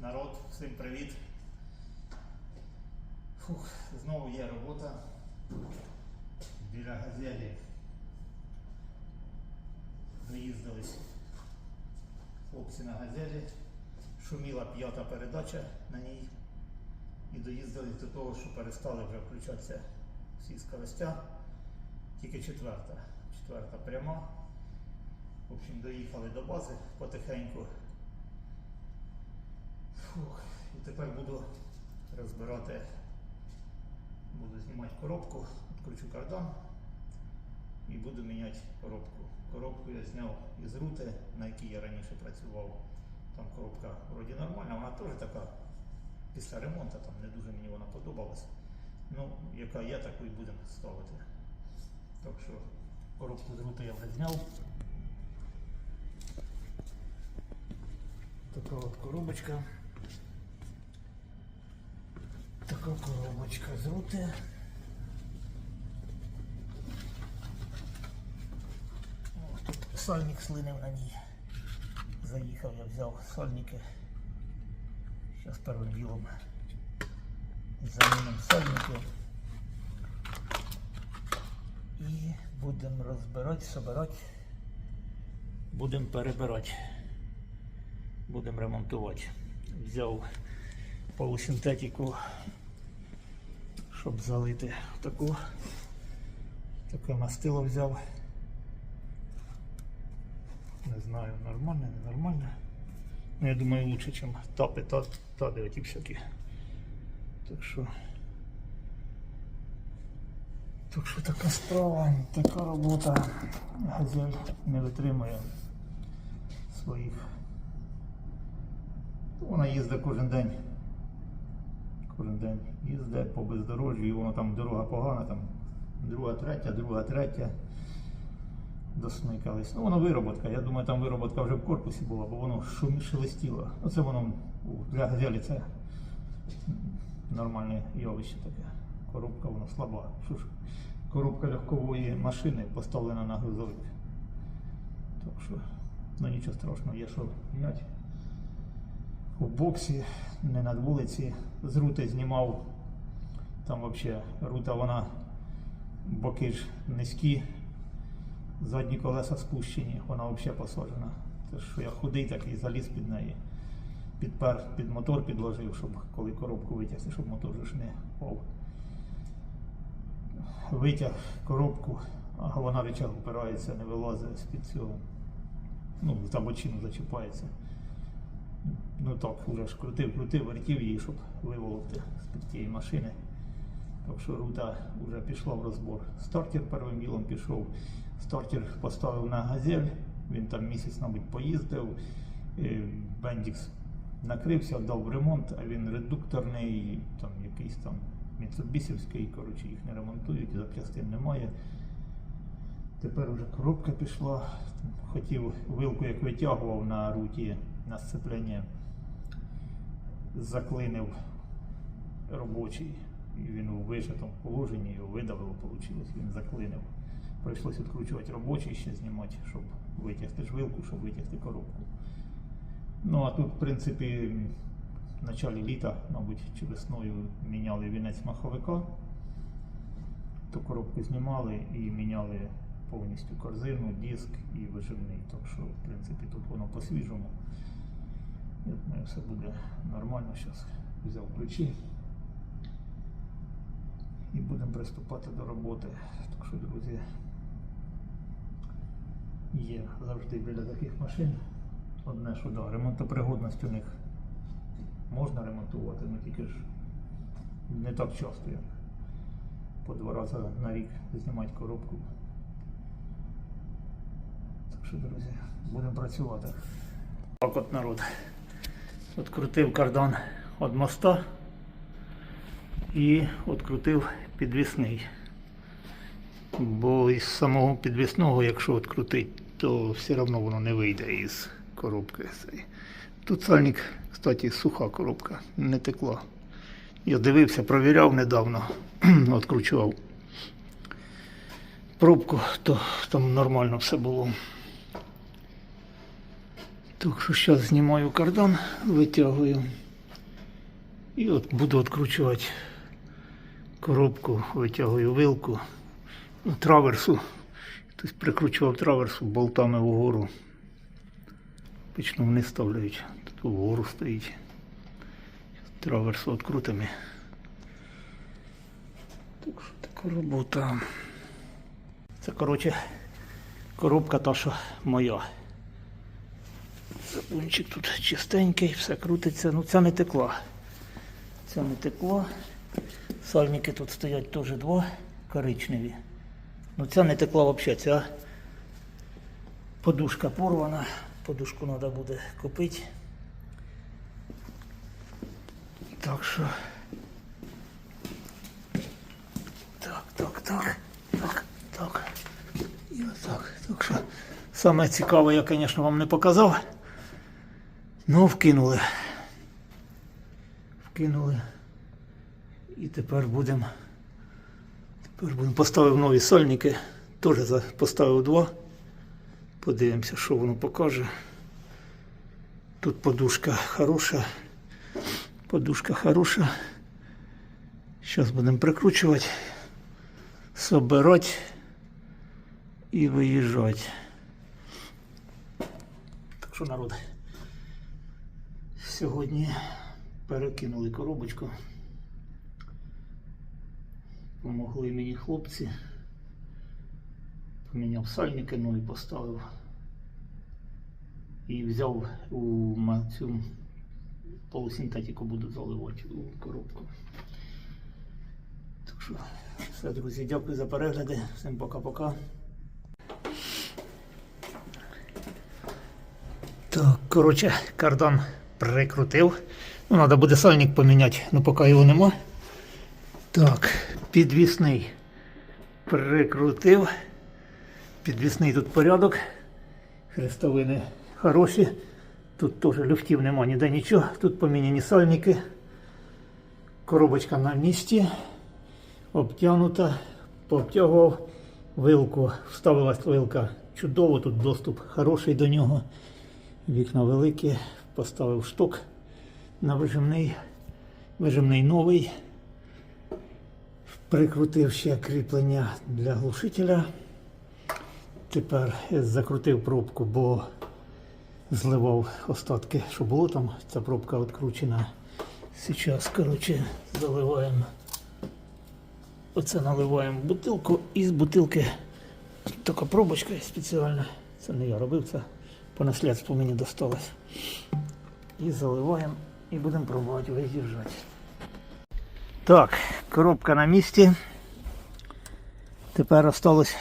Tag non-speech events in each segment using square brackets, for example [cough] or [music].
Народ, всім привіт. Фух, знову є робота біля газелі. Доїздились хлопці на газелі. Шуміла п'ята передача на ній. І доїздились до того, що перестали вже включатися всі скоростя. Тільки четверта. Четверта пряма. В общем, доїхали до бази потихеньку. Фух, і тепер буду розбирати, буду знімати коробку, відкручу кардан і буду міняти коробку. Коробку я зняв із рути, на якій я раніше працював. Там коробка вроді нормальна, вона теж така після ремонту, там не дуже мені вона подобалась. Ну, яка є, таку і будемо ставити. Так що коробку з рути я вже зняв. Така от коробочка. Така коробочка з рути. Тут сальник слинив на ній. Заїхав, я взяв сальники. Зараз первим ділом замінимо сальники. І будемо розбирати, собирати. Будемо перебирати. Будемо ремонтувати. Взяв полусинтетику, щоб залити таку. Таке мастило взяв. Не знаю, нормальне, ненормальне. Ну, я думаю, лучше, ніж тапи, та, тади оті всякі. Так що. Так що така справа, така робота. Газель не витримує своїх. Вона їздить кожен день. Кожен день їздить по бездорожжю, і воно там дорога погана, там друга, третя, друга, третя. Досмикались. Ну, воно вироботка. Я думаю, там вироботка вже в корпусі була, бо воно шум шелестіло. Ну, це воно для газелі це нормальне явище таке. Коробка воно слаба. Що ж, коробка легкової машини поставлена на грузовик. Так що, ну нічого страшного, є що міняти. У боксі, не над вулиці, з рути знімав. Там взагалі рута вона боки ж низькі, задні колеса спущені, вона взагалі посаджена. Те, я худий такий заліз під неї. Підпер під мотор підложив, щоб коли коробку витягти, щоб мотор ж не впав. Витяг коробку, а вона речах опирається, не вилазить з-під цього. Ну, за бочину зачіпається. Ну так, вже ж крутив, крутив, вертів її, щоб виволокти з-під тієї машини. Так що рута вже пішла в розбор. Стартер первим ділом пішов. Стартер поставив на газель, він там місяць, мабуть, поїздив. Е, Бендікс накрився, дав ремонт, а він редукторний, там якийсь там Міцубісівський, коротше, їх не ремонтують, запчастин немає. Тепер вже коробка пішла. Хотів вилку, як витягував на руті на сцеплення, заклинив робочий. І він у вижатому положенні його видавило, вийшло, він заклинив. Прийшлося відкручувати робочий ще знімати, щоб витягти ж вилку, щоб витягти коробку. Ну а тут, в принципі, в началі літа, мабуть, чи весною міняли вінець маховика, ту коробку знімали і міняли повністю корзину, диск і виживний. Так що, в принципі, тут воно по-свіжому. Я думаю, все буде нормально. Зараз взяв ключі і будемо приступати до роботи. Так що, друзі, є завжди біля таких машин. Одне, що да, ремонтопригодність у них можна ремонтувати, але тільки ж не так часто, як по два рази на рік знімати коробку. Так що, друзі, будемо працювати. Так от народ. Открутив кардан від моста і відкрутив підвісний. Бо із самого підвісного, якщо відкрутить, то все одно воно не вийде із коробки. Тут сальник, кстати, суха коробка, не текла. Я дивився, провіряв недавно, [clears throat] відкручував пробку, то там нормально все було. Так що зараз знімаю кардан, витягую. І от буду відкручувати коробку, витягую вилку, ну, траверсу. Хтось прикручував траверсу болтами вгору. Почну вниз ставляють. Тут вгору стоїть. Траверсу відкрутимо. Так що така робота. Це, коротше, коробка та, що моя. Забунчик тут чистенький, все крутиться. Ну ця не текла. Ця не текла. Сальники тут стоять теж два коричневі. Ну ця не текла взагалі, ця подушка порвана. Подушку треба буде купити. Так що. Так, так, так, так, так. І отак. Так що саме цікаве я, звісно, вам не показав. Ну, вкинули. Вкинули. І тепер будемо. Тепер будемо поставив нові сольники. Теж поставив два. Подивимося, що воно покаже. Тут подушка хороша. Подушка хороша. Зараз будемо прикручувати, собирати і виїжджати. Так що народ. Сьогодні перекинули коробочку. Помогли мені хлопці. Поміняв сальники, ну і поставив. І взяв у цю полусинтетику буду заливати у коробку. Так що, все, друзі, дякую за перегляди. Всім пока-пока. Так, коротше, кардан прикрутив. Ну, треба буде сальник поміняти, ну поки його нема. Так, підвісний прикрутив. Підвісний тут порядок. Хрестовини хороші. Тут теж люфтів нема ніде нічого. Тут поміняні сальники. Коробочка на місці. Обтягнута. Пообтягував вилку. Вставилась вилка чудово, тут доступ хороший до нього. Вікна великі. Поставив шток на вижимний. Вижимний новий. Прикрутив ще кріплення для глушителя. Тепер закрутив пробку, бо зливав остатки, що було там. Ця пробка відкручена. Зараз, коротше, заливаємо. Оце наливаємо в бутилку і з бутилки така пробочка спеціальна. Це не я робив, це по наслідству мені досталось. І заливаємо і будемо пробувати виїжджати. Так, коробка на місці. Тепер осталось,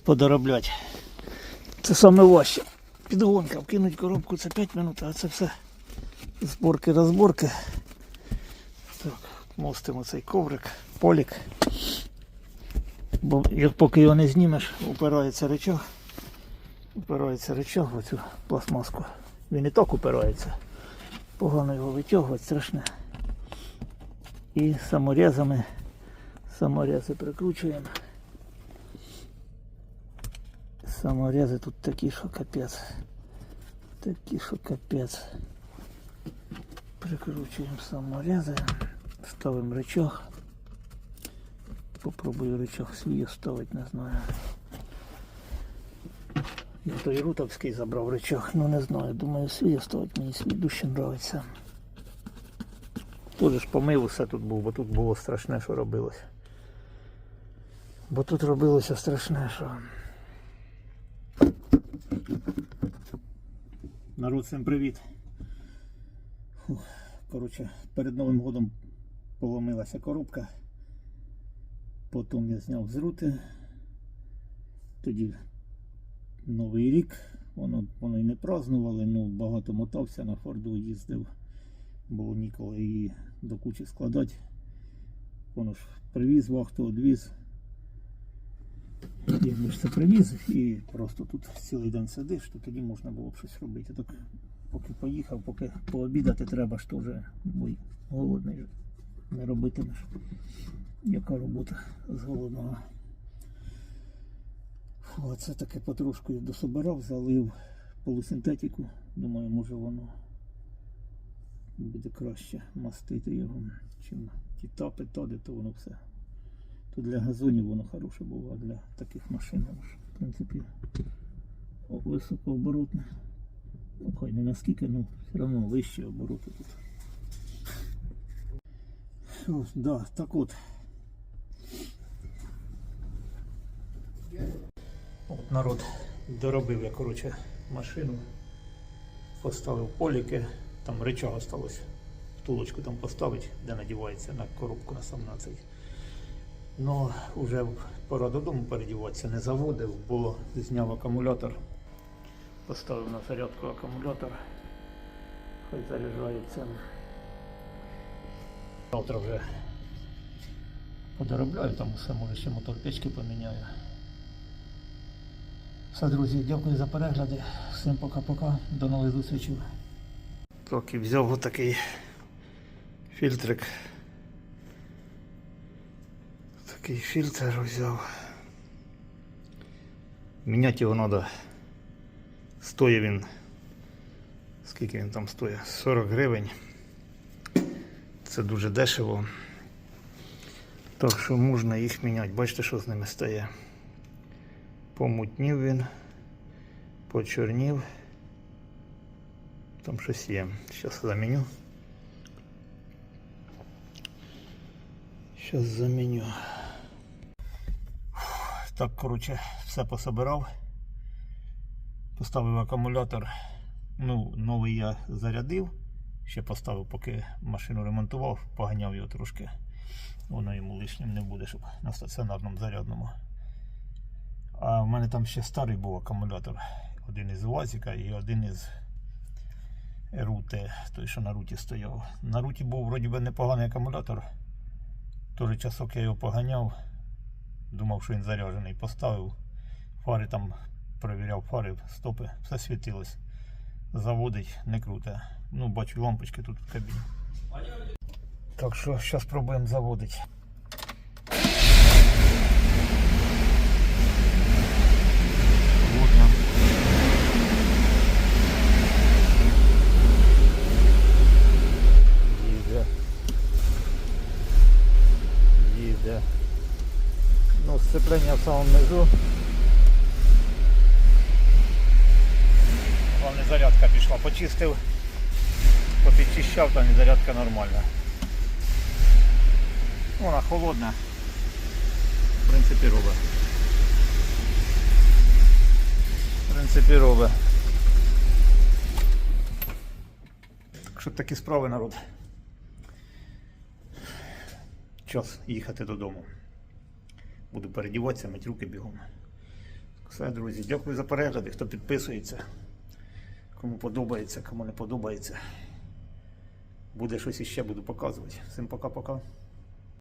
подоробляти. Це саме важче. Підгонка, вкинуть коробку це 5 минут, а це все зборки розборки. Так, мостимо цей коврик, полік. Бо як поки його не знімеш, упирається речах. Упирається речах в оцю пластмаску. Він і так упирається. Погано його витягувати, страшне. І саморезами, саморези прикручуємо. Саморези тут такі, що капець. Такі, що капець. Прикручуємо саморези, ставимо рычаг. Попробую рычаг свій ставити, не знаю. Я той рутовський забрав рычаг, ну не знаю, думаю свій мені свій дужче нравиться. Тут ж помив усе тут був, бо тут було страшне, що робилось. Бо тут робилося страшне, що. Народ, всім привіт. Коротше, перед Новим годом поломилася коробка. Потім я зняв з рути. Тоді Новий рік. Воно, воно і не празднували, ну багато мотався на Форду їздив. Було ніколи її до кучі складати. Воно ж привіз вахту, одвіз. Якби ж це привіз і просто тут цілий день сидиш, то тоді можна було б щось робити. Так поки поїхав, поки пообідати треба ж теж, бо голодний. Не робитимеш. Яка робота з голодного. Фу, Оце таке потрошку я дособирав, залив полусинтетику. Думаю, може воно буде краще мастити його, чим ті тапи, тоди, то воно все. То для газонів воно хороше було, а для таких машин в принципі, високооборотне. Ну, хай не наскільки, ну все одно вищі обороти тут. Ось, да, так от. От народ доробив я, коротше, машину, поставив поліки, там речага осталось. Втулочку там поставить, де надівається на коробку на сам на цей. Ну, вже пора додому передіватися, не заводив, бо зняв акумулятор. Поставив на зарядку акумулятор. Хай заряджається. Завтра вже подоробляю, там все, може ще мотор печки поміняю. Все, друзі, дякую за перегляди. Всім пока-пока. До нових зустрічей. Так, і взяв отакий фільтрик. Такий фільтр взяв. Міняти його треба. Стоїть він. Скільки він там стоїть? 40 гривень. Це дуже дешево. Так що можна їх міняти. Бачите, що з ними стає. Помутнів він, почорнів. Там щось є. Зараз заміню. Зараз заміню. Так, коротше, все пособирав. Поставив акумулятор. Ну, новий я зарядив. Ще поставив, поки машину ремонтував, поганяв його трошки. Воно йому лишнім не буде, щоб на стаціонарному зарядному. А в мене там ще старий був акумулятор. Один із УАЗіка і один із рути, той, що на руті стояв. На руті був вроді би непоганий акумулятор. Тоже часок я його поганяв. Думав, що він заряджений. Поставив фари там, перевіряв фари, стопи, все світилось. Заводить, не круте. Ну, бачу лампочки тут в кабіні. Так що зараз спробуємо заводити. Сцеплення в самому низу. Головне зарядка пішла. Почистив, попідчищав, там і зарядка нормальна. Вона холодна. В принципі робить. В принципі робить. Так що такі справи народ. Час їхати додому. Буду передіватися, мить руки бігом. Все, друзі, дякую за перегляди, хто підписується. Кому подобається, кому не подобається. Буде щось іще буду показувати. Всім пока-пока.